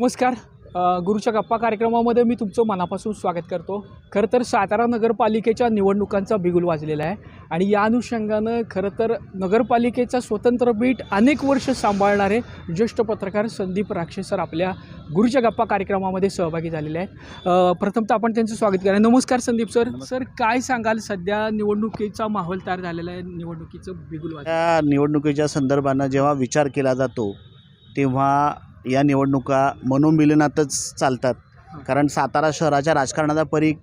नमस्कार. गुरुच्या गप्पा कार्यक्रमामध्ये मी तुमचं मनापासून स्वागत करतो. खरं तर सातारा नगरपालिकेच्या निवडणुकांचा बिगुल वाजलेला आहे आणि या अनुषंगानं खरं तर नगरपालिकेचा स्वतंत्र बीट अनेक वर्ष सांभाळणारे ज्येष्ठ पत्रकार संदीप राक्षे सर आपल्या गुरुच्या गप्पा कार्यक्रमामध्ये सहभागी झालेले आहेत. प्रथमतः आपण त्यांचं स्वागत करूया. नमस्कार संदीप सर. सर काय सांगाल? सध्या निवडणुकीचा माहोल तयार झालेला आहे. निवडणुकीचं बिगुल वाजलं या निवडणुकीच्या संदर्भानं जेव्हा विचार केला जातो तेव्हा या निवडणुका मनोमिलनातच चालतात. कारण सातारा शहराच्या राजकारणाचा परीख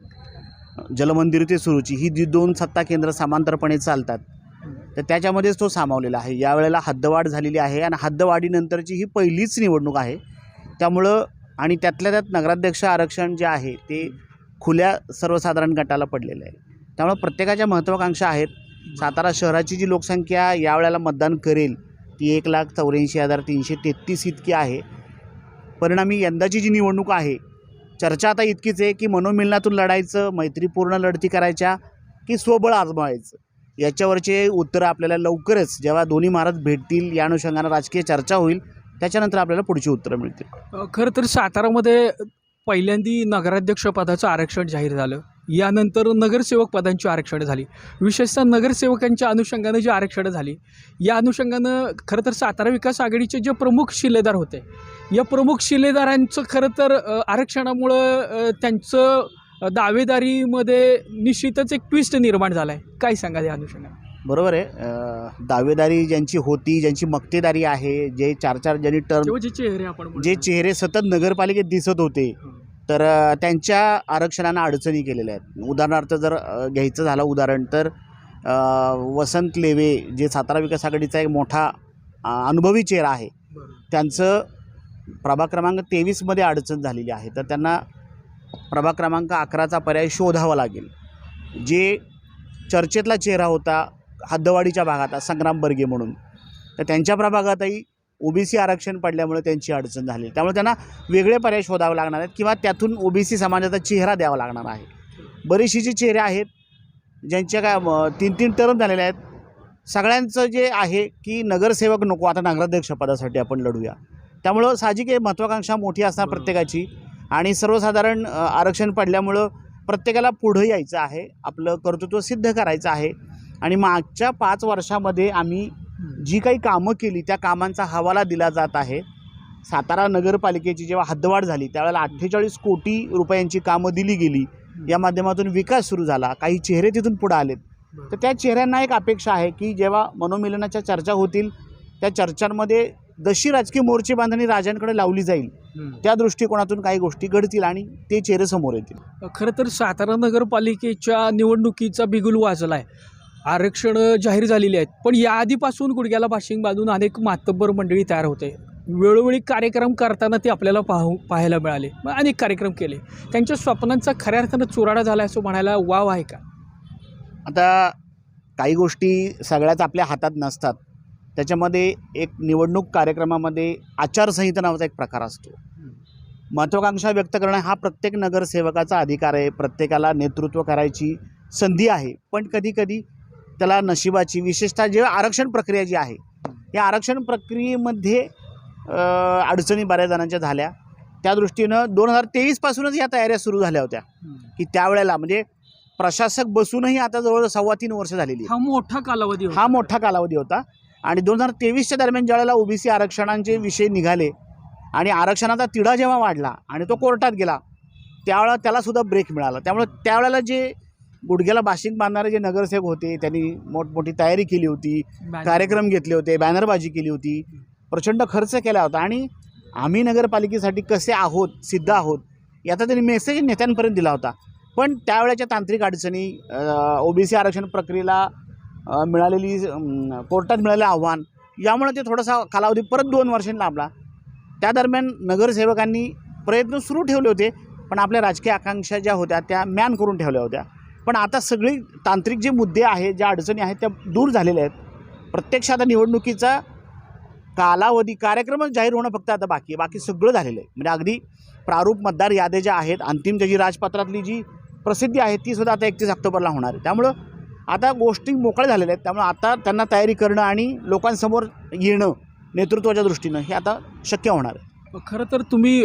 जलमंदिर ते सुरूची ही जी दोन सत्ता केंद्र समांतरपणे चालतात. तर त्याच्यामध्येच तो सामावलेला आहे. यावेळेला हद्दवाढ झालेली आहे आणि हद्दवाढीनंतरची ही पहिलीच निवडणूक आहे. त्यामुळं आणि त्यातल्या त्यात नगराध्यक्ष आरक्षण जे आहे ते खुल्या सर्वसाधारण गटाला पडलेलं आहे. त्यामुळं प्रत्येकाच्या महत्त्वाकांक्षा आहेत. सातारा शहराची जी लोकसंख्या यावेळेला मतदान करेल ती एक लाख चौऱ्याऐंशी हजार तीनशे तेहतीस इतकी आहे. परिणामी यंदाची जी निवडणूक आहे चर्चा आता इतकीच आहे की मनोमिलनातून लढायचं मैत्रीपूर्ण लढती करायच्या की स्वबळ आजमावायचं? याच्यावरचे उत्तरं आपल्याला लवकरच जेव्हा दोन्ही महाराज भेटतील या अनुषंगानं राजकीय चर्चा होईल त्याच्यानंतर आपल्याला पुढची उत्तरं मिळतील. खरं तर सातारामध्ये पहिल्यांदी नगराध्यक्ष पदाचं आरक्षण जाहीर झालं. यानंतर नगरसेवक पदांची आरक्षणं झाली. विशेषतः नगरसेवकांच्या अनुषंगानं जी आरक्षणं झाली या अनुषंगानं खरं तर सातारा विकास आघाडीचे जे प्रमुख शिलेदार होते या प्रमुख शिलेदारांचं खरं तर आरक्षणामुळं त्यांचं दावेदारीमध्ये निश्चितच एक ट्विस्ट निर्माण झाला आहे काय सांगा या अनुषंगानं? बरोबर आहे. दावेदारी ज्यांची होती ज्यांची मक्तेदारी आहे जे चार चार ज्यांनी टर्म जे चेहरे आपण जे. चेहरे सतत नगरपालिकेत दिसत होते तर अ, त्यांच्या आरक्षणांना अडचणी केलेल्या आहेत. उदाहरणार्थ जर घ्यायचं झालं उदाहरण तर वसंत लेवे जे सातारा विकास आघाडीचा एक मोठा अनुभवी चेहरा आहे. त्यांचं प्रभाग क्रमांक तेवीसमध्ये अडचण झालेली आहे. तर त्यांना प्रभाग क्रमांक अकराचा पर्याय शोधावा लागेल. जे चर्चेतला चेहरा होता हद्दवाडीच्या भागात संग्राम बर्गे म्हणून. तर त्यांच्या प्रभागातही ओबीसी आरक्षण पडल्यामुळे त्यांची अडचण झाली. त्यामुळे त्यांना वेगळे पर्याय शोधावे लागणार आहेत किंवा त्यातून ओबीसी समाजाचा चेहरा द्यावा लागणार आहे. बरेचसे जे चेहरे आहेत ज्यांच्या काय तीन तीन टर्म झालेले आहेत सगळ्यांचं जे आहे की नगरसेवक नको आता नगराध्यक्ष पदासाठी आपण लढूया. त्यामुळं साहजिक आहे महत्त्वाकांक्षा मोठी असणार. प्रत्येकाची आणि सर्वसाधारण आरक्षण पडल्यामुळं प्रत्येकाला पुढं यायचं आहे आपलं कर्तृत्व सिद्ध करायचं आहे. आणि मागच्या पाच वर्षामध्ये आम्ही जी काही कामं केली त्या कामांचा हवाला दिला जात आहे. सातारा नगरपालिकेची जेव्हा हद्दवाढ झाली त्यावेळेला अठ्ठेचाळीस कोटी रुपयांची कामं दिली गेली. या माध्यमातून विकास सुरू झाला. काही चेहरे तिथून पुढे आलेत. तर त्या चेहऱ्यांना एक अपेक्षा आहे की जेव्हा मनोमिलनाच्या चर्चा होतील त्या चर्चांमध्ये जशी राजकीय मोर्चे बांधणी राजांकडे लावली जाईल. त्या दृष्टिकोनातून काही गोष्टी घडतील आणि ते चेहरे समोर येतील. खरं तर सातारा नगरपालिकेच्या निवडणुकीचा बिगुल वाजला आहे आरक्षण जाहीर झालेली आहेत. पण या आधीपासून गुडघ्याला बाशिंग बांधून अनेक मातब्बर मंडळी तयार होते. वेळोवेळी कार्यक्रम करताना ते आपल्याला पाहू पाहायला मिळाले. मग अनेक कार्यक्रम केले. त्यांच्या स्वप्नांचा खऱ्या अर्थानं चुराडा झाला असं म्हणायला वाव आहे का? आता काही गोष्टी सगळ्याच आपल्या हातात नसतात. त्याच्यामध्ये एक निवडणूक कार्यक्रमामध्ये आचारसंहिता नावाचा एक प्रकार असतो. महत्त्वाकांक्षा व्यक्त करणं हा प्रत्येक नगरसेवकाचा अधिकार आहे. प्रत्येकाला नेतृत्व करायची संधी आहे. पण कधीकधी त्याला नशिबाची विशेषतः जेव्हा आरक्षण प्रक्रिया जी आहे या आरक्षण प्रक्रियेमध्ये अडचणी बऱ्याच जणांच्या झाल्या. त्या दृष्टीनं दोन हजार तेवीसपासूनच या तयाऱ्या सुरू झाल्या होत्या. की त्यावेळेला म्हणजे प्रशासक बसूनही आता जवळ सव्वा तीन वर्ष झालेली. हा मोठा कालावधी. हा मोठा कालावधी होता. आणि दोन हजार तेवीसच्या दरम्यान ज्यावेळेला ओबीसी आरक्षणांचे विषय निघाले आणि आरक्षणाचा तिढा जेव्हा वाढला आणि तो कोर्टात गेला त्यावेळेला त्याला सुद्धा ब्रेक मिळाला. त्यामुळे त्यावेळेला जे गुडघ्याला बाशिंग बांधणारे जे नगरसेवक होते त्यांनी मोठमोठी तयारी केली होती. कार्यक्रम घेतले होते बॅनरबाजी केली होती प्रचंड खर्च केला होता. आणि आम्ही नगरपालिकेसाठी कसे आहोत सिद्ध आहोत याचा त्यांनी मेसेज नेत्यांपर्यंत दिला होता. पण त्यावेळेच्या तांत्रिक अडचणी ओबीसी आरक्षण प्रक्रियेला मिळालेली कोर्टात मिळालेलं आव्हान यामुळे ते थोडासा कालावधी परत दोन वर्षांनी लांबला. त्या दरम्यान नगरसेवकांनी प्रयत्न सुरू ठेवले होते पण आपल्या राजकीय आकांक्षा ज्या होत्या त्या मॅन करून ठेवल्या होत्या. पण आता सगळी तांत्रिक जे मुद्दे आहेत ज्या अडचणी आहेत त्या दूर झालेल्या आहेत. प्रत्यक्ष आता निवडणुकीचा कालावधी कार्यक्रमच जाहीर होणं फक्त आता बाकी आहे. बाकी सगळं झालेलं आहे. म्हणजे अगदी प्रारूप मतदार याद्या ज्या आहेत अंतिम त्याची राजपत्रातली जी प्रसिद्धी आहे ती सुद्धा आता एकतीस ऑक्टोबरला होणार आहे. त्यामुळं आता गोष्टी मोकळ्या झालेल्या आहेत. त्यामुळे आता त्यांना तयारी करणं आणि लोकांसमोर येणं नेतृत्वाच्या दृष्टीनं हे आता शक्य होणार आहे. खरं तर तुम्ही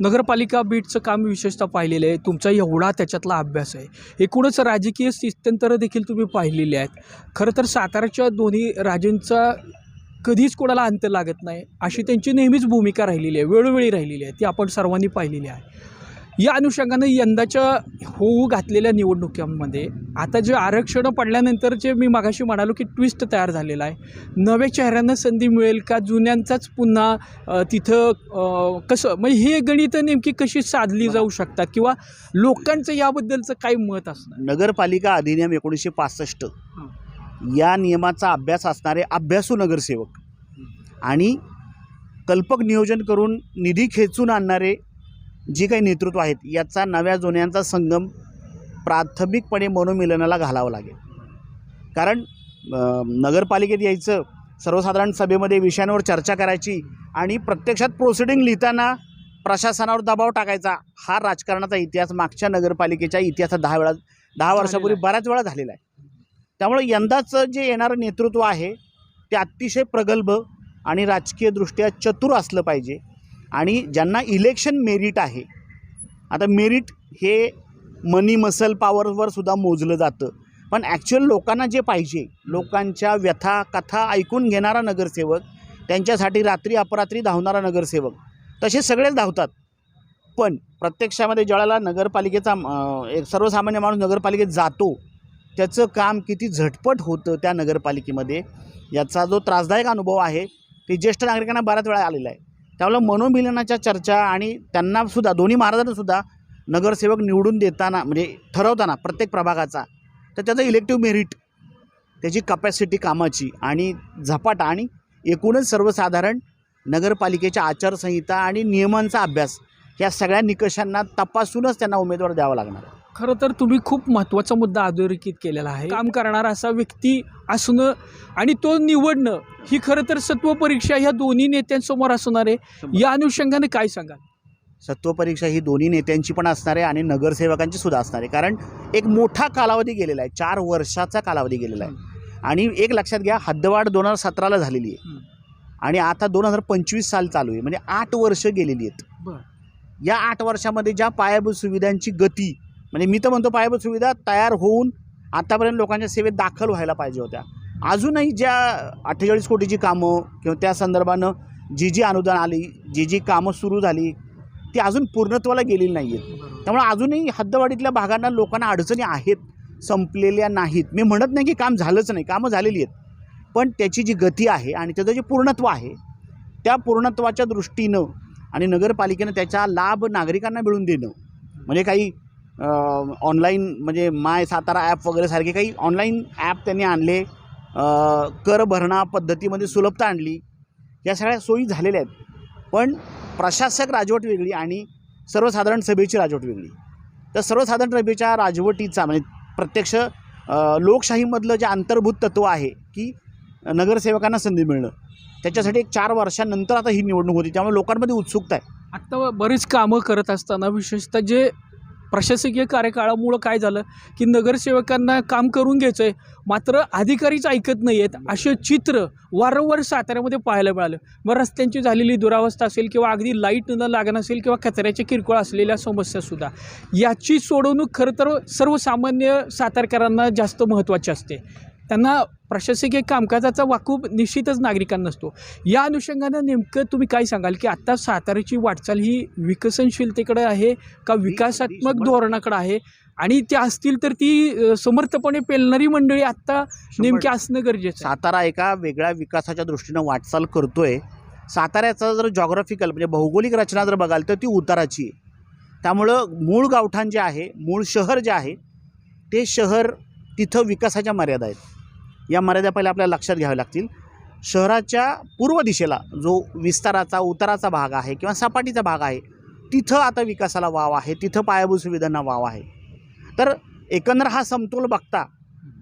नगरपालिका बीटचं काम विशेषतः पाहिलेलं आहे. तुमचा एवढा त्याच्यातला अभ्यास आहे. एकूणच राजकीय स्थित्यंतरं देखील तुम्ही पाहिलेली आहेत. खरं तर साताराच्या दोन्ही राजेंचा कधीच कोणाला अंत लागत नाही. अशी त्यांची नेहमीच भूमिका राहिलेली आहे. वेळोवेळी राहिलेली आहे. ती आपण सर्वांनी पाहिलेली आहे. या अनुषंगानं यंदाच्या होऊ घातलेल्या निवडणुकीमध्ये आता जे आरक्षण पडल्यानंतर जे मी मागाशी म्हणालो की ट्विस्ट तयार झालेला आहे. नव्या चेहऱ्यांना संधी मिळेल का? जुन्यांचाच पुन्हा तिथं कसं? म्हणजे हे गणित नेमकी कशी साधली जाऊ शकतात? किंवा लोकांचं याबद्दलचं काय मत असणार? नगरपालिका अधिनियम एकोणीसशे पासष्ट. या नियमाचा अभ्यास असणारे अभ्यासू नगरसेवक आणि कल्पक नियोजन करून निधी खेचून आणणारे जी काही नेतृत्व आहेत याचा नव्या जुन्यांचा संगम प्राथमिकपणे मनोमिलनाला घालावं लागेल. कारण नगरपालिकेत यायचं सर्वसाधारण सभेमध्ये विषयांवर चर्चा करायची आणि प्रत्यक्षात प्रोसिडिंग लिहिताना प्रशासनावर दबाव टाकायचा हा राजकारणाचा इतिहास मागच्या नगरपालिकेच्या इतिहासात दहा वेळा दहा वर्षापूर्वी. बऱ्याच वेळा झालेला आहे. त्यामुळे यंदाचं जे येणारं नेतृत्व आहे ते अतिशय प्रगल्भ आणि राजकीयदृष्ट्या चतुर असलं पाहिजे. आणि ज्यांना इलेक्शन मेरिट आहे आता मेरिट हे मनी मसल पॉवरवर सुद्धा मोजलं जातं. पण ॲक्च्युअल लोकांना जे पाहिजे लोकांच्या व्यथा कथा ऐकून घेणारा नगरसेवक त्यांच्यासाठी रात्री अपरात्री धावणारा नगरसेवक तसे सगळेच धावतात. पण प्रत्यक्षामध्ये ज्यावेळेला नगरपालिकेचा एक सर्वसामान्य माणूस नगरपालिकेत जातो त्याचं काम किती झटपट होतं त्या नगरपालिकेमध्ये याचा जो त्रासदायक अनुभव आहे ते ज्येष्ठ नागरिकांना बऱ्याच वेळा आलेला आहे. त्यामुळे मनोमिलनाच्या चर्चा आणि त्यांनासुद्धा दोन्ही महाराजांनासुद्धा नगरसेवक निवडून देताना म्हणजे ठरवताना प्रत्येक प्रभागाचा तर त्याचं इलेक्टिव्ह मेरिट त्याची कपॅसिटी कामाची आणि झपाटा आणि एकूणच सर्वसाधारण नगरपालिकेच्या आचारसंहिता आणि नियमांचा अभ्यास या सगळ्या निकषांना तपासूनच त्यांना उमेदवार द्यावा लागणार आहे. खरं तर तुम्ही खूप महत्त्वाचा मुद्दा अधोरेखित केलेला आहे. काम करणारा असा व्यक्ती असणं आणि तो निवडणं ही खरं तर सत्व परीक्षा ह्या दोन्ही नेत्यांसमोर असणार आहे. या अनुषंगाने काय सांगाल? सत्वपरीक्षा ही दोन्ही नेत्यांची पण असणार आहे आणि नगरसेवकांची सुद्धा असणार आहे. कारण एक मोठा कालावधी गेलेला आहे. चार वर्षाचा कालावधी गेलेला आहे. आणि एक लक्षात घ्या हद्दवाढ दोन हजार सतराला झालेली आहे. आणि आता दोन हजार पंचवीस साल चालू आहे. म्हणजे आठ वर्ष गेलेली आहेत. या आठ वर्षामध्ये ज्या पायाभूत सुविधांची गती म्हणजे मी तर म्हणतो पायाभूत सुविधा तयार होऊन आतापर्यंत लोकांच्या सेवेत दाखल व्हायला पाहिजे होत्या. अजूनही ज्या अठ्ठेचाळीस कोटीची कामं किंवा त्या संदर्भानं जी जी अनुदान आली जी जी कामं सुरू झाली ती अजून पूर्णत्वाला गेलेली नाही आहेत त्यामुळे अजूनही हद्दवाढीतल्या भागांना लोकांना अडचणी आहेत संपलेल्या नाहीत. मी म्हणत नाही की काम झालंच नाही कामं झालेली आहेत. पण त्याची जी गती आहे आणि त्याचं जे पूर्णत्व आहे त्या पूर्णत्वाच्या दृष्टीनं आणि नगरपालिकेनं त्याचा लाभ नागरिकांना मिळवून देणं म्हणजे काही ऑनलाईन म्हणजे माय सातारा ॲप वगैरे सारखे काही ऑनलाईन ॲप त्यांनी आणले. कर भरणा पद्धतीमध्ये सुलभता आणली. या सगळ्या सोयी झालेल्या आहेत. पण प्रशासक राजवट वेगळी आणि सर्वसाधारण सभेची राजवट वेगळी. तर सर्वसाधारण सभेच्या राजवटीचा म्हणजे प्रत्यक्ष लोकशाहीमधलं जे अंतर्भूत तत्त्व आहे की नगरसेवकांना संधी मिळणं. त्याच्यासाठी एक चार वर्षानंतर आता ही निवडणूक होती त्यामुळे लोकांमध्ये उत्सुकता आहे. आत्ता बरीच कामं करत असताना विशेषतः जे प्रशासकीय कार्यकाळामुळं काय झालं की नगरसेवकांना काम करून घ्यायचं आहे मात्र अधिकारीच ऐकत नाही आहेत असे चित्र वारंवार साताऱ्यामध्ये पाहायला मिळालं. मग रस्त्यांची झालेली दुरावस्था असेल किंवा अगदी लाइट न लागणं असेल किंवा कचऱ्याचे किरकोळ असलेल्या समस्यासुद्धा याची सोडवणूक खरं तर सर्वसामान्य सातारकरांना जास्त महत्त्वाची असते. त्यांना प्रशासकीय कामकाजाचा वाकूब निश्चितच नागरिकांना नसतो. या अनुषंगानं नेमकं तुम्ही काय सांगाल की आत्ता साताऱ्याची वाटचाल ही विकसनशीलतेकडे आहे का विकासात्मक धोरणाकडे आहे? आणि ते असतील तर ती समर्थपणे पेलणारी मंडळी आत्ता नेमकी असणं गरजेचं आहे. सातारा एका वेगळ्या विकासाच्या दृष्टीनं वाटचाल करतोय. साताऱ्याचा जर जॉग्राफिकल म्हणजे भौगोलिक रचना जर बघाल तर ती उताराची आहे. त्यामुळं मूळ गावठाण जे आहे मूळ शहर जे आहे ते शहर तिथं विकासाच्या मर्यादा आहेत. या मर्यादा पहिल्या आपल्याला लक्षात घ्याव्या लागतील. शहराच्या पूर्व दिशेला जो विस्ताराचा उताराचा भाग आहे किंवा सपाटीचा भाग आहे तिथं आता विकासाला वाव आहे तिथं पायाभूत सुविधांना वाव आहे. तर एकंदर हा समतोल बघता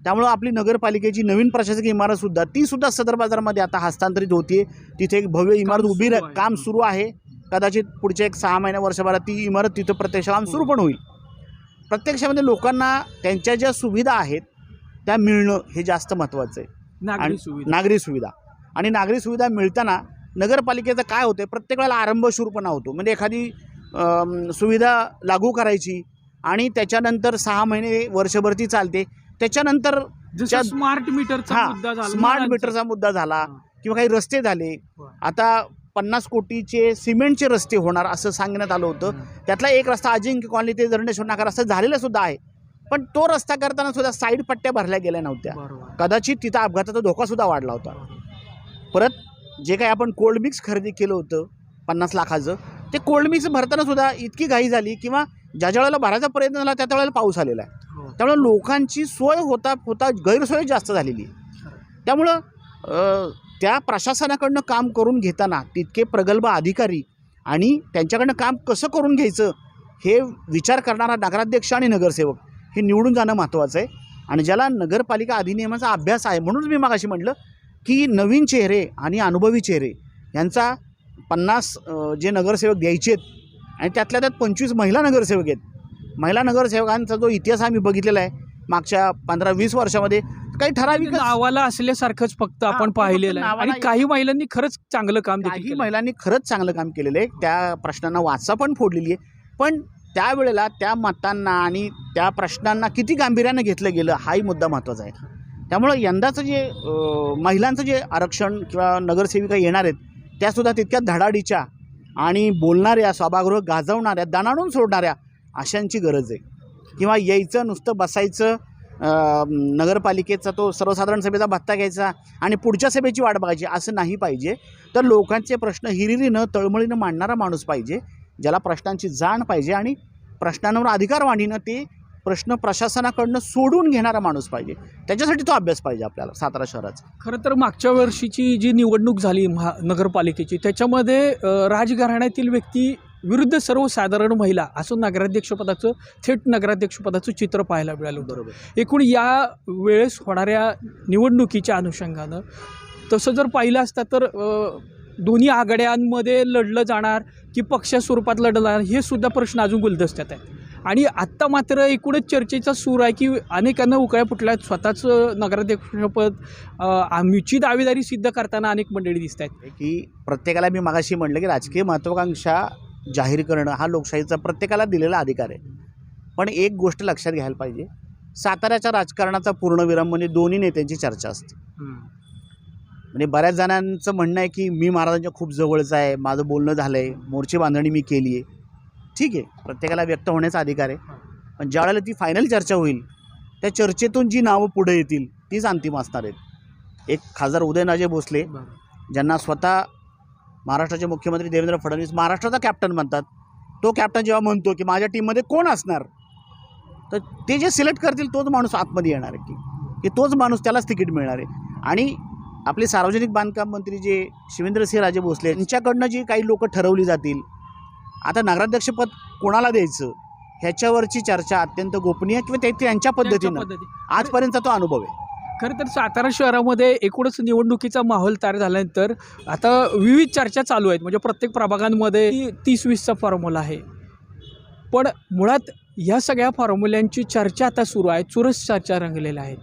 त्यामुळं आपली नगरपालिकेची नवीन प्रशासकीय इमारतसुद्धा तीसुद्धा सदर बाजारमध्ये आता हस्तांतरित होती तिथे एक भव्य इमारत उभी. काम सुरू आहे. कदाचित पुढच्या एक सहा महिन्या वर्षभरात ती इमारत तिथं प्रत्यक्ष काम सुरू पण होईल. प्रत्यक्षामध्ये लोकांना त्यांच्या ज्या सुविधा आहेत त्या मिळणं हे जास्त महत्त्वाचं आहे नागरी सुविधा नागरी सुविधा आणि नागरी सुविधा मिळताना नगरपालिकेचं काय होतं प्रत्येक वेळेला आरंभशूरपणा होतो म्हणजे एखादी सुविधा लागू करायची आणि त्याच्यानंतर सहा महिने वर्षभर ती चालते त्याच्यानंतर स्मार्ट मीटरचा हा मुद्दा झाला स्मार्ट. मीटरचा मुद्दा झाला. किंवा काही रस्ते झाले. आता पन्नास कोटीचे सिमेंटचे रस्ते होणार असं सांगण्यात आलं होतं. त्यातला एक रस्ता अजिंक्य कॉलनी ते धरणेश्वर नाका रस्ता झालेला सुद्धा आहे पण तो रस्ता करताना सुद्धा साईड पट्ट्या भरल्या गेल्या नव्हत्या. कदाचित तिथं अपघाताचा धोका सुद्धा वाढला होता. परत जे काही आपण कोल्ड मिक्स खरेदी केलं होतं पन्नास लाखाचं ते कोल्ड मिक्स भरताना सुद्धा इतकी घाई झाली किंवा ज्या ज्या वेळेला भरायचा प्रयत्न झाला त्या त्या वेळेला पाऊस आलेला आहे. हो. त्यामुळे लोकांची सोय होता होता गैरसोय जास्त झालेली त्यामुळं त्या प्रशासनाकडनं काम करून घेताना तितके प्रगल्भ अधिकारी आणि त्यांच्याकडनं काम कसं करून घ्यायचं हे विचार करणारा नगराध्यक्ष आणि नगरसेवक हे निवडून जाणं महत्त्वाचं आहे. आणि ज्याला नगरपालिका अधिनियमाचा अभ्यास आहे म्हणूनच मी मागाशी म्हटलं की नवीन चेहरे आणि अनुभवी चेहरे यांचा पन्नास जे नगरसेवक द्यायचे आहेत आणि त्यातल्या त्यात पंचवीस महिला नगरसेवक आहेत. महिला नगरसेवकांचा जो इतिहास आम्ही बघितलेला आहे मागच्या पंधरा वीस वर्षामध्ये काही ठराविक नावाला असल्यासारखंच फक्त आपण पाहिलेलं आहे. आणि काही महिलांनी खरंच चांगलं काम काही. महिलांनी खरंच चांगलं काम केलेलं आहे. त्या प्रश्नांना वाचा पण फोडलेली आहे. पण त्यावेळेला त्या मतांना आणि त्या प्रश्नांना किती गांभीर्यानं घेतलं गेलं हाही मुद्दा महत्त्वाचा आहे. त्यामुळं यंदाचं जे महिलांचं जे आरक्षण किंवा नगरसेविका येणार आहेत त्यासुद्धा तितक्या धडाडीच्या आणि बोलणाऱ्या सभागृह गाजवणाऱ्या दणाणून सोडणाऱ्या अशांची गरज आहे. किंवा यायचं नुसतं बसायचं नगरपालिकेचा तो सर्वसाधारण सभेचा भत्ता घ्यायचा आणि पुढच्या सभेची वाट बघायची असं नाही पाहिजे. तर लोकांचे प्रश्न हिरिरीनं तळमळीनं मांडणारा माणूस पाहिजे ज्याला प्रश्नांची जाण पाहिजे आणि प्रश्नांवर अधिकार वाढीनं ते प्रश्न प्रशासनाकडनं सोडून घेणारा माणूस पाहिजे. त्याच्यासाठी तो अभ्यास पाहिजे आपल्याला सातारा शहराचा. खरं तर मागच्या वर्षीची जी निवडणूक झाली महा नगरपालिकेची त्याच्यामध्ये राजघराण्यातील व्यक्ती विरुद्ध सर्वसाधारण महिला असं नगराध्यक्षपदाचं थेट नगराध्यक्षपदाचं चित्र पाहायला मिळालं बरोबर. एकूण या वेळेस होणाऱ्या निवडणुकीच्या अनुषंगानं तसं जर पाहिलं असतं तर दोन्ही आघाड्यांमध्ये लढलं जाणार की पक्ष स्वरूपात लढलं जाणार हे सुद्धा प्रश्न अजून गुलदस्त्यात आहे आणि आत्ता मात्र एकूणच चर्चेचा सूर आहे की अनेकांना उकळ्या फुटल्या आहेत. स्वतःचं नगराध्यक्षपद अ, आमची दावेदारी सिद्ध करताना अनेक मंडळी दिसत आहेत. की प्रत्येकाला मी मागाशी म्हटलं की राजकीय महत्त्वाकांक्षा जाहीर करणं हा लोकशाहीचा प्रत्येकाला दिलेला अधिकार आहे. पण एक गोष्ट लक्षात घ्यायला पाहिजे साताऱ्याच्या राजकारणाचा पूर्णविराम म्हणजे दोन्ही नेत्यांची चर्चा असते. म्हणजे बऱ्याच जणांचं म्हणणं आहे की मी महाराजांच्या खूप जवळचं आहे माझं बोलणं झालं आहे मोर्चे बांधणी मी केली आहे. ठीक आहे प्रत्येकाला व्यक्त होण्याचा अधिकार आहे. पण ज्यावेळेला ती फायनल चर्चा होईल त्या चर्चेतून जी नावं पुढे येतील तीच अंतिम असणार आहेत. एक खासदार उदयनराजे भोसले ज्यांना स्वतः महाराष्ट्राचे मुख्यमंत्री देवेंद्र फडणवीस महाराष्ट्राचा कॅप्टन म्हणतात. तो कॅप्टन जेव्हा म्हणतो की माझ्या टीममध्ये कोण असणार? तर ते जे सिलेक्ट करतील तोच माणूस आतमध्ये येणार आहे की की तोच माणूस त्यालाच तिकीट मिळणार आहे. आणि आपले सार्वजनिक बांधकाम मंत्री जे शिवेंद्रसिंह राजे भोसले यांच्याकडनं जी काही लोक ठरवली जातील आता नगराध्यक्षपद कोणाला द्यायचं? ह्याच्यावरची चर्चा अत्यंत गोपनीय किंवा ते त्यांच्या पद्धतीनं? पद्धती आजपर्यंतचा तो अनुभव आहे. खरं तर सातारा शहरामध्ये एकूणच निवडणुकीचा माहोल तयार झाल्यानंतर आता विविध चर्चा चालू आहेत. म्हणजे प्रत्येक प्रभागांमध्ये तीस वीसचा फॉर्म्युला आहे. पण मुळात ह्या सगळ्या फॉर्म्युल्यांची चर्चा आता सुरू आहे. चुरस चर्चा रंगलेल्या आहेत.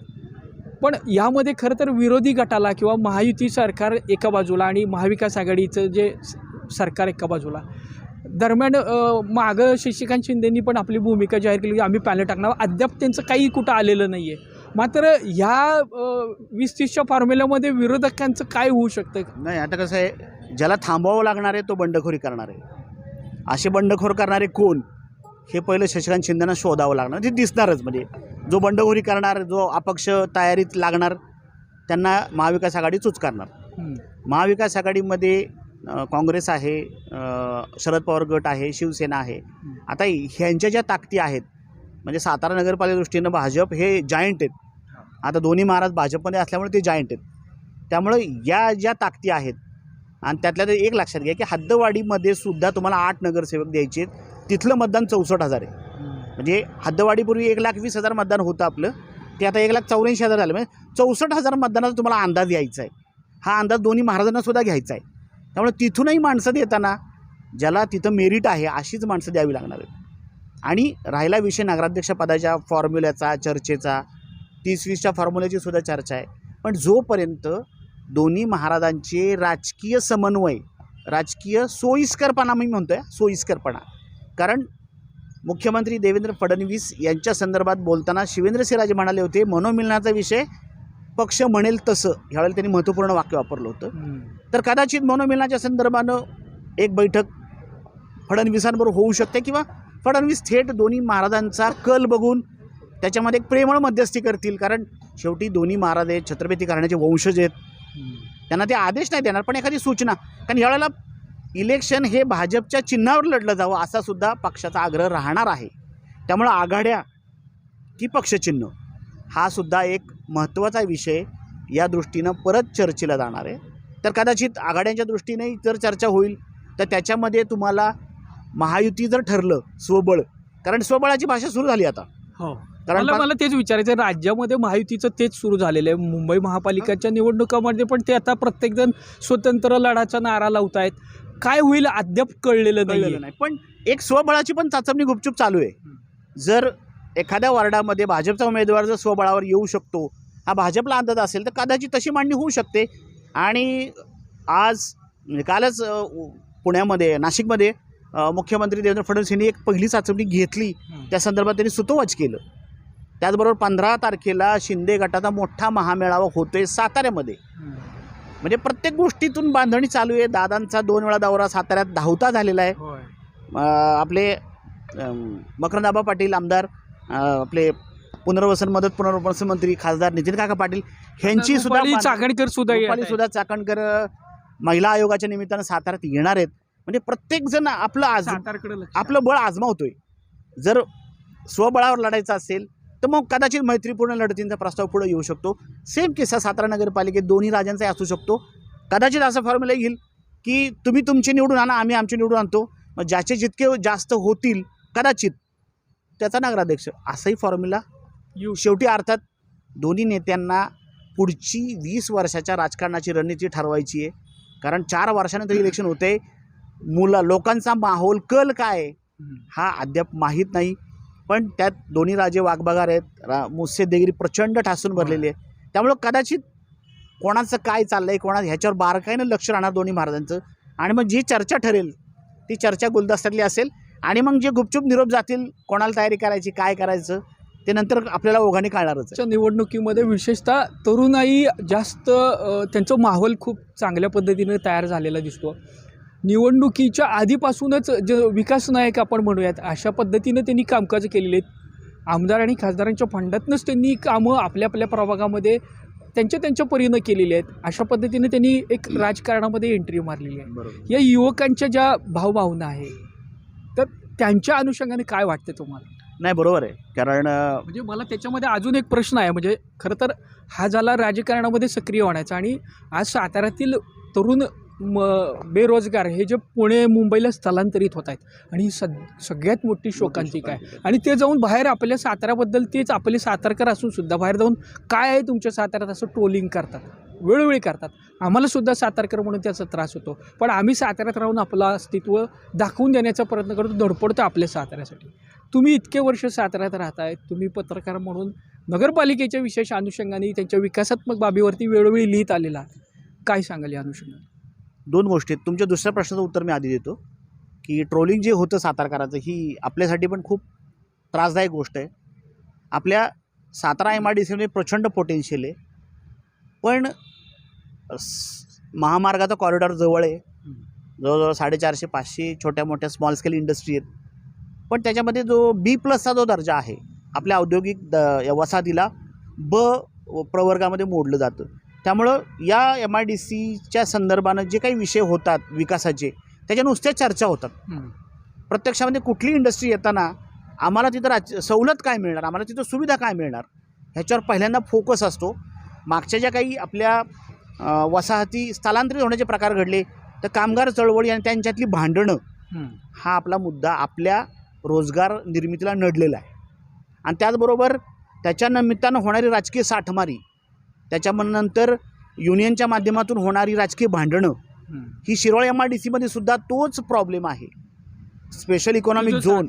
पण यामध्ये खरं तर विरोधी गटाला किंवा महायुती सरकार एका बाजूला आणि महाविकास आघाडीचं जे सरकार एका बाजूला दरम्यान मागं शशिकांत शिंदेंनी पण आपली भूमिका जाहीर केली. की आम्ही पॅनल टाकणार अद्याप त्यांचं काही कुठं आलेलं नाही आहे मात्र ह्या वीस तीसच्या फॉर्म्युल्यामध्ये विरोधकांचं काय होऊ शकतं? नाही आता कसं आहे ज्याला थांबवावं लागणार आहे तो बंडखोरी करणार आहे. असे बंडखोर करणारे कोण? हे पहिलं शशिकांत शिंदेना शोधावं लागणार. ते दिसणारच म्हणजे जो बंडखोरी करणार जो अपक्ष तयारीत लागणार त्यांना महाविकास आघाडी चूच करणार महाविकास आघाडीमध्ये काँग्रेस आहे शरद पवार गट आहे शिवसेना आहे. आता ह्यांच्या ज्या ताकदी आहेत म्हणजे सातारा नगरपालिका दृष्टीनं भाजप हे जायंट आहेत. आता दोन्ही महाराज भाजपमध्ये असल्यामुळे ते जायंट आहेत. त्यामुळं या ज्या ताकदी आहेत आणि त्यातल्या त्यात एक लक्षात घ्या की हद्दवाडीमध्ये सुद्धा तुम्हाला आठ नगरसेवक द्यायचे आहेत. तिथलं मतदान चौसष्ट हजार आहे. म्हणजे हद्दवाडीपूर्वी एक लाख वीस हजार मतदान होतं आपलं. ते आता एक लाख चौऱ्याऐंशी हजार झालं. म्हणजे चौसष्ट हजार मतदानाचा तुम्हाला अंदाज यायचा आहे. हा अंदाज दोन्ही महाराजांनासुद्धा घ्यायचा आहे. त्यामुळे तिथूनही माणसं देताना ज्याला तिथं मेरिट आहे अशीच माणसं द्यावी लागणार आहेत. आणि राहिला विषय नगराध्यक्षपदाच्या फॉर्म्युल्याचा चर्चेचा तीस वीसच्या फॉर्म्युल्याची सुद्धा चर्चा आहे. पण जोपर्यंत दोन्ही महाराजांचे राजकीय समन्वय राजकीय सोयीस्करपणा मी म्हणतो आहे सोयीस्करपणा. कारण मुख्यमंत्री देवेंद्र फडणवीस यांच्या संदर्भात बोलताना शिवेंद्रसिंहराजे म्हणाले होते मनोमिलनाचा विषय पक्ष म्हणेल तसं. ह्यावेळेला त्यांनी महत्त्वपूर्ण वाक्य वापरलं होतं. तर कदाचित मनोमिलनाच्या संदर्भानं एक बैठक फडणवीसांबरोबर होऊ शकते किंवा फडणवीस थेट दोन्ही महाराजांचा कल बघून त्याच्यामध्ये एक प्रेमळ मध्यस्थी करतील. कारण शेवटी दोन्ही महाराज आहेत छत्रपती घराण्याचे वंशज आहेत. त्यांना ते आदेश नाही देणार पण एखादी सूचना. कारण यावेळेला इलेक्शन हे भाजपच्या चिन्हावर लढलं जावं असा सुद्धा पक्षाचा आग्रह राहणार आहे. त्यामुळं आघाड्या की पक्षचिन्ह हा सुद्धा एक महत्त्वाचा विषय या दृष्टीनं परत चर्चेला जाणार आहे. तर कदाचित आघाड्यांच्या दृष्टीने जर चर्चा होईल तर त्याच्यामध्ये तुम्हाला महायुती जर ठरलं स्वबळ कारण स्वबळाची भाषा सुरू झाली आता. हो. कारण मला तेच विचारायचं आहे, राज्यामध्ये महायुतीचं तेच सुरू झालेलं आहे. मुंबई महापालिकेच्या निवडणुकामध्ये पण ते आता प्रत्येकजण स्वतंत्र लढाचा नारा लावत आहेत काय होईल अद्याप कळलेलं कळलेलं नाही नाही. पण एक स्वबळाची पण चाचपणी गुपचूप चालू आहे. जर एखाद्या वार्डामध्ये भाजपचा उमेदवार जर स्वबळावर येऊ शकतो हा भाजपला अंदाज असेल तर कदाचित तशी मांडणी होऊ शकते. आणि आज म्हणजे कालच अ, उ- पुण्यामध्ये नाशिकमध्ये अ, मुख्यमंत्री देवेंद्र फडणवीस यांनी एक पहिली चाचपणी घेतली. त्या संदर्भात त्यांनी सुतोवाच केलं. त्याचबरोबर पंधरा तारखेला शिंदे गटाचा मोठा महामेळावा होतोय साताऱ्यामध्ये. म्हणजे प्रत्येक गोष्टीतून बांधणी चालू आहे. दादांचा दोन वेळा दौरा साताऱ्यात धावता झालेला आहे. आपले मकरंदाबा पाटील आमदार आपले पुनर्वसन मदत पुनर्वसन मंत्री खासदार नितीन काका पाटील ह्यांची सुद्धा चाकणकर सुद्धा. सुद्धा चाकणकर महिला आयोगाच्या निमित्तानं साताऱ्यात येणार आहेत. म्हणजे प्रत्येक जण आपलं आज आपलं बळ आजमावतोय. जर स्वबळावर लढायचं असेल तर मग कदाचित मैत्रीपूर्ण लढतींचा प्रस्ताव पुढे येऊ शकतो. सेम किस्सा सातारा नगरपालिकेत दोन्ही राजांचाही असू शकतो. कदाचित असा फॉर्म्युला येईल की तुम्ही तुमचे निवडून आणा आम्ही आमचे निवडून आणतो. मग ज्याचे जितके जास्त होतील कदाचित त्याचा नगराध्यक्ष असाही फॉर्म्युला येऊ शेवटी अर्थात दोन्ही नेत्यांना पुढची वीस वर्षाच्या राजकारणाची रणनीती ठरवायची आहे. कारण चार वर्षानंतर इलेक्शन होते मुला लोकांचा माहोल कल काय. हा अद्याप माहीत नाही. पण त्यात दोन्ही राजे वाघबगार आहेत. रा मुस्से देगिरी प्रचंड ठासून भरलेली आहे त्यामुळं कदाचित कोणाचं काय चाललं आहे कोणा ह्याच्यावर बारकाईनं लक्ष राहणार दोन्ही महाराजांचं. आणि मग जी चर्चा ठरेल ती चर्चा गुलदस्त्यातली असेल. आणि मग जे गुपचूप निरोप जातील कोणाला तयारी करायची काय करायचं ते नंतर आपल्याला ओघाने च्या निवडणुकीमध्ये विशेषतः तरुणाई जास्त त्यांचं माहोल खूप चांगल्या पद्धतीने तयार झालेला दिसतो. निवडणुकीच्या आधीपासूनच जे विकास नायक आपण म्हणूयात अशा पद्धतीनं त्यांनी कामकाज केलेले आहेत. आमदार आणि खासदारांच्या फंडातनंच त्यांनी कामं आपल्या आपल्या प्रभागामध्ये त्यांच्या त्यांच्या परीनं केलेली आहेत. अशा पद्धतीने त्यांनी एक राजकारणामध्ये एंट्री मारलेली आहे. या युवकांच्या ज्या भावभावना आहे तर त्यांच्या अनुषंगाने काय वाटतं तुम्हाला? नाही बरोबर आहे. कारण म्हणजे मला त्याच्यामध्ये अजून एक प्रश्न आहे. म्हणजे खरं तर हा झाला राजकारणामध्ये सक्रिय होण्याचा आणि आज साताऱ्यातील तरुण म बेरोजगार हे जे पुणे मुंबईला स्थलांतरित होत आहेत. आणि ही सग सगळ्यात मोठी शोकांतिका आहे. आणि ते जाऊन बाहेर आपल्या साताऱ्याबद्दल तेच आपले सातारकर असून सुद्धा बाहेर जाऊन काय आहे तुमच्या साताऱ्यात असं ट्रोलिंग करतात? वेळोवेळी करतात. आम्हाला सुद्धा सातारकर म्हणून त्याचा त्रास होतो. पण आम्ही साताऱ्यात राहून आपलं अस्तित्व दाखवून देण्याचा प्रयत्न करतो. धडपडतो आपल्या साताऱ्यासाठी. तुम्ही इतके वर्ष साताऱ्यात राहताय. तुम्ही पत्रकार म्हणून नगरपालिकेच्या विशेष अनुषंगाने त्यांच्या विकासात्मक बाबीवरती वेळोवेळी लिहित आलेला. काय सांगाल या अनुषंगाने? दोन गोष्टी आहेत. तुमच्या दुसऱ्या प्रश्नाचं उत्तर मी आधी देतो की ट्रोलिंग जे होतं सातारकराचं ही आपल्यासाठी पण खूप त्रासदायक गोष्ट आहे. आपल्या सातारा एम आय डी सीमध्ये प्रचंड पोटेन्शियल आहे. पण महामार्गाचा कॉरिडॉर जवळ आहे. जवळजवळ साडेचारशे पाचशे छोट्या मोठ्या स्मॉल स्केल इंडस्ट्री आहेत. पण त्याच्यामध्ये जो बी प्लसचा जो दर्जा आहे आपल्या औद्योगिक द वसाहतीला ब प्रवर्गामध्ये मोडलं जातं. त्यामुळं या एम आय डी सीच्या संदर्भानं जे काही विषय होतात विकासाचे त्याच्या नुसत्या चर्चा होतात. प्रत्यक्षामध्ये कुठली इंडस्ट्री येताना आम्हाला तिथं राज सवलत काय मिळणार? आम्हाला तिथं सुविधा काय मिळणार? ह्याच्यावर पहिल्यांदा फोकस असतो. मागच्या ज्या काही आपल्या वसाहती स्थलांतरित होण्याचे प्रकार घडले तर कामगार चळवळी आणि त्यांच्यातली भांडणं हा आपला मुद्दा आपल्या रोजगार निर्मितीला नडलेला आहे. आणि त्याचबरोबर त्याच्या निमित्तानं होणारी राजकीय साठमारी त्याच्यानंतर युनियनच्या माध्यमातून होणारी राजकीय भांडणं ही शिरोळ एम आय डी सीमध्ये सुद्धा तोच प्रॉब्लेम आहे. स्पेशल इकॉनॉमिक झोन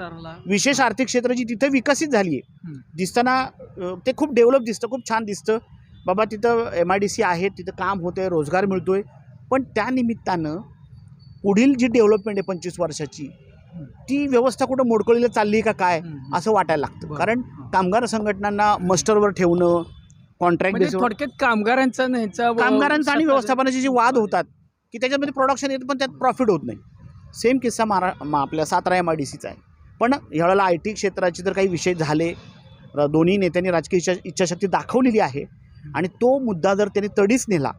विशेष आर्थिक क्षेत्र जी तिथं विकसित झाली आहे दिसताना अ, ते खूप डेव्हलप दिसतं खूप छान दिसतं. बाबा तिथं एम आय डी सी आहे तिथं काम होतं आहे रोजगार मिळतो आहे पण त्या निमित्तानं पुढील जी डेव्हलपमेंट आहे पंचवीस वर्षाची ती व्यवस्था कुठं मोडकळीला चालली का काय असं वाटायला लागतं. कारण. कामगार संघटनांना मस्टरवर ठेवणं कॉन्ट्रॅक्ट म्हणजे थोडक्यात कामगारांचा आणि ह्याचा व- कामगारांचा आणि सत्ता- व्यवस्थापनाचे जे वाद होतात की त्याच्यामध्ये प्रोडक्शन येतं पण त्यात प्रॉफिट होत नाही सेम किस्सा मारा मा- आपल्या सातारा एम आय डी सीचा आहे पण ह्यावेळेला आय टी क्षेत्राचे जर काही विषय झाले र- दोन्ही नेत्यांनी राजकीय इच्छा इच्छाशक्ती दाखवलेली आहे आणि तो मुद्दा जर त्यांनी तडीच नेला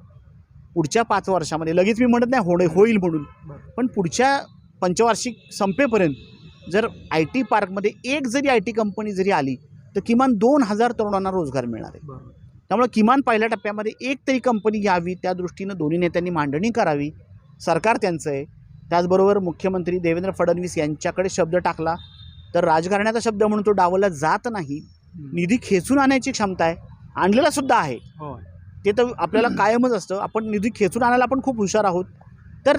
पुढच्या पाच वर्षामध्ये लगेच मी म्हणत नाही होणे होईल म्हणून बरं. पण पुढच्या पंचवार्षिक संपेपर्यंत जर आय टी पार्कमध्ये एक जरी आय टी कंपनी जरी आली तर किमान दोन हजार तरुणांना रोजगार मिळणार आहे बरं. त्यामुळे किमान पहिल्या टप्प्यामध्ये एक तरी कंपनी यावी त्या दृष्टीनं दोन्ही नेत्यांनी मांडणी करावी. सरकार त्यांचं आहे. त्याचबरोबर मुख्यमंत्री देवेंद्र फडणवीस यांच्याकडे शब्द टाकला. तर राजकारण्याचा शब्द म्हणून तो डावला जात नाही. निधी खेचून आणण्याची क्षमता आहे. आणलेला सुद्धा आहे. ते तर आपल्याला कायमच असतं. आपण निधी खेचून आणायला पण खूप हुशार आहोत. तर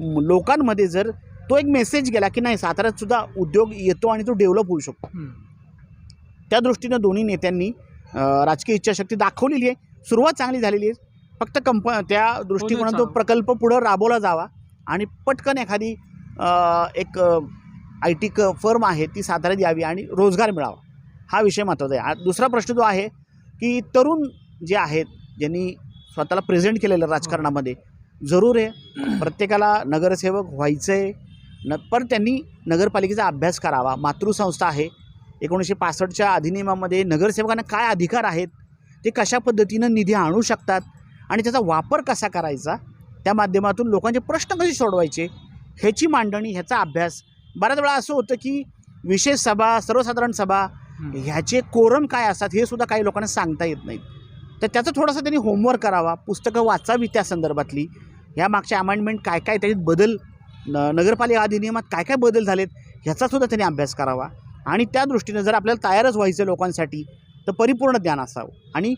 लोकांमध्ये जर तो एक मेसेज गेला की नाही साताऱ्यात सुद्धा उद्योग येतो आणि तो डेव्हलप होऊ शकतो. त्या दृष्टीनं दोन्ही नेत्यांनी राजकीय इच्छाशक्ती दाखवलेली आहे. सुरुवात चांगली झालेली आहे. फक्त कंप त्या दृष्टिकोनात तो. प्रकल्प पुढं राबवला जावा आणि पटकन एखादी एक आय टी क फर्म आहे ती साताऱ्यात यावी आणि रोजगार मिळावा. हा विषय महत्त्वाचा आहे. दुसरा प्रश्न जो आहे की तरुण जे आहेत ज्यांनी स्वतःला प्रेझेंट केलेलं राजकारणामध्ये जरूर आहे. प्रत्येकाला नगरसेवक व्हायचं आहे न पण त्यांनी नगरपालिकेचा अभ्यास करावा. मातृसंस्था आहे. एकोणीसशे पासष्टच्या अधिनियमामध्ये नगरसेवकांना काय अधिकार आहेत? ते कशा पद्धतीनं निधी आणू शकतात? आणि त्याचा वापर कसा करायचा? त्या माध्यमातून लोकांचे प्रश्न कसे सोडवायचे? ह्याची मांडणी ह्याचा अभ्यास. बऱ्याच वेळा असं होतं की विशेष सभा सर्वसाधारण सभा. ह्याचे कोरम काय असतात हे सुद्धा काही लोकांना सांगता येत नाहीत. तर त्याचा थोडासा त्यांनी होमवर्क करावा पुस्तकं वाचावी त्या संदर्भातली. ह्या मागच्या अमेंडमेंट काय काय त्याच्यात बदल न नगरपालिका अधिनियमात काय काय बदल झालेत ह्याचा सुद्धा त्यांनी अभ्यास करावा. आणि त्या दृष्टीनं जर आपल्याला तयारच व्हायचं लोकांसाठी तर परिपूर्ण ज्ञान असावं. आणि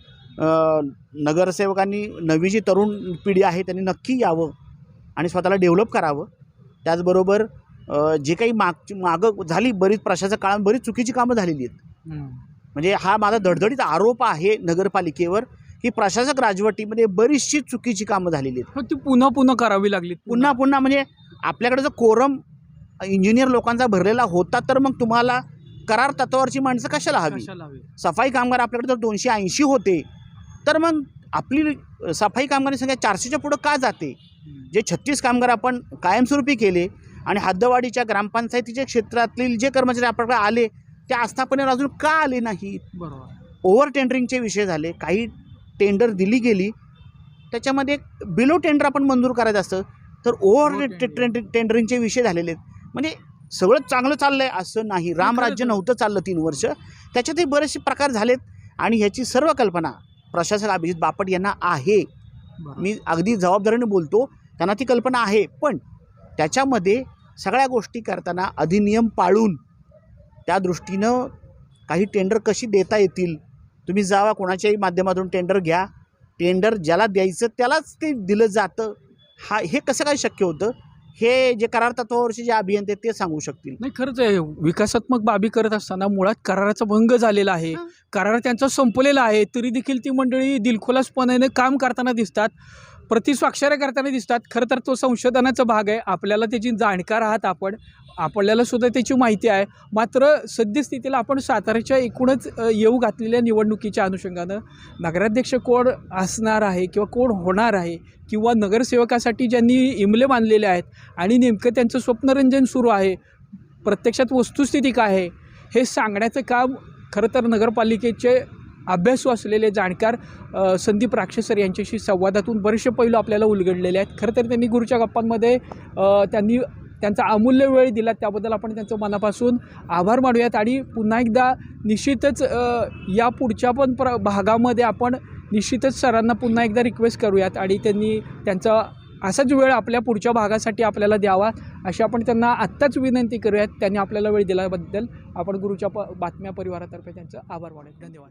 नगरसेवकांनी नवी जी तरुण पिढी आहे त्यांनी नक्की यावं आणि स्वतःला डेव्हलप करावं. त्याचबरोबर जे काही मागची मागं झाली बरीच प्रशासक काळात बरीच चुकीची कामं झालेली आहेत. म्हणजे हा माझा धडधडीत आरोप आहे नगरपालिकेवर की प्रशासक राजवटीमध्ये बरीचशी चुकीची कामं झालेली आहेत. हो, ती पुन्हा पुन्हा करावी लागली पुन्हा पुन्हा म्हणजे आपल्याकडे जर कोरम इंजिनियर लोकांचा भरलेला होता तर मग तुम्हाला करार तत्वावरची माणसं कशाला हवी? कशाला हवी? सफाई कामगार आपल्याकडे जर दोनशे ऐंशी होते तर मग आपली सफाई कामगारांची संख्या चारशेच्या पुढं का जाते. जे छत्तीस कामगार आपण कायमस्वरूपी केले आणि हद्दवाडीच्या ग्रामपंचायतीच्या क्षेत्रातील जे कर्मचारी आपल्याकडे आले त्या आस्थापनेवर अजून का आले नाहीत? बरोबर. ओव्हर टेंडरिंगचे विषय झाले काही टेंडर दिली गेली त्याच्यामध्ये बिलो टेंडर आपण मंजूर करायचं असतं तर ओव्हर टेंडरिंगचे विषय झालेले आहेत. म्हणजे सगळं चांगलं चाललं आहे असं नाही. रामराज्य. नव्हतं चाललं तीन वर्ष. त्याच्यातही बरेचसे प्रकार झालेत आणि ह्याची सर्व कल्पना प्रशासक अभिजित बापट यांना आहे. मी अगदी जबाबदारीने बोलतो त्यांना ती कल्पना आहे. पण त्याच्यामध्ये सगळ्या गोष्टी करताना अधिनियम पाळून त्या दृष्टीनं काही टेंडर कशी देता येतील तुम्ही जावा कोणाच्याही माध्यमातून टेंडर घ्या. टेंडर ज्याला द्यायचं त्यालाच ते दिलं जातं. हा हे कसं काय शक्य होतं? हे जे करार तत्वावरचे जे अभियंते ते सांगू शकतील. नाही खरंच आहे. विकासात्मक बाबी करत असताना मुळात कराराचा भंग झालेला आहे. करार त्यांचा संपलेला आहे तरी देखील ती मंडळी दिलखुलासपणाने काम करताना दिसतात प्रतिस्वाक्षऱ्या करताना दिसतात. खरं तर तो संशोधनाचा भाग आहे. आपल्याला त्याची जाणकार आहात आपण. आपल्याला सुद्धा त्याची माहिती आहे. मात्र सद्यस्थितीला आपण साताऱ्याच्या एकूणच येऊ घातलेल्या निवडणुकीच्या अनुषंगानं नगराध्यक्ष कोण असणार आहे किंवा कोण होणार आहे किंवा नगरसेवकासाठी ज्यांनी इमले मानलेले आहेत आणि नेमकं त्यांचं स्वप्नरंजन सुरू आहे प्रत्यक्षात वस्तुस्थिती काय आहे हे सांगण्याचं काम खरं तर नगरपालिकेचे अभ्यासू असलेले जाणकार संदीप राक्षसर यांच्याशी संवादातून बरेचसे पैलू आपल्याला उलगडलेले आहेत. खरं तर त्यांनी गुरुच्या गप्पांमध्ये त्यांनी त्यांचा अमूल्य वेळ दिला त्याबद्दल आपण त्यांचं मनापासून आभार मानूयात आणि पुन्हा एकदा निश्चितच या पुढच्या पण प्र भागामध्ये आपण निश्चितच सरांना पुन्हा एकदा रिक्वेस्ट करूयात आणि त्यांनी त्यांचा असाच वेळ आपल्या पुढच्या भागासाठी आपल्याला द्यावा अशी आपण त्यांना आत्ताच विनंती करूयात. त्यांनी आपल्याला वेळ दिल्याबद्दल आपण गुरुच्या प बातम्या परिवारातर्फे त्यांचं आभार मानूयात. धन्यवाद.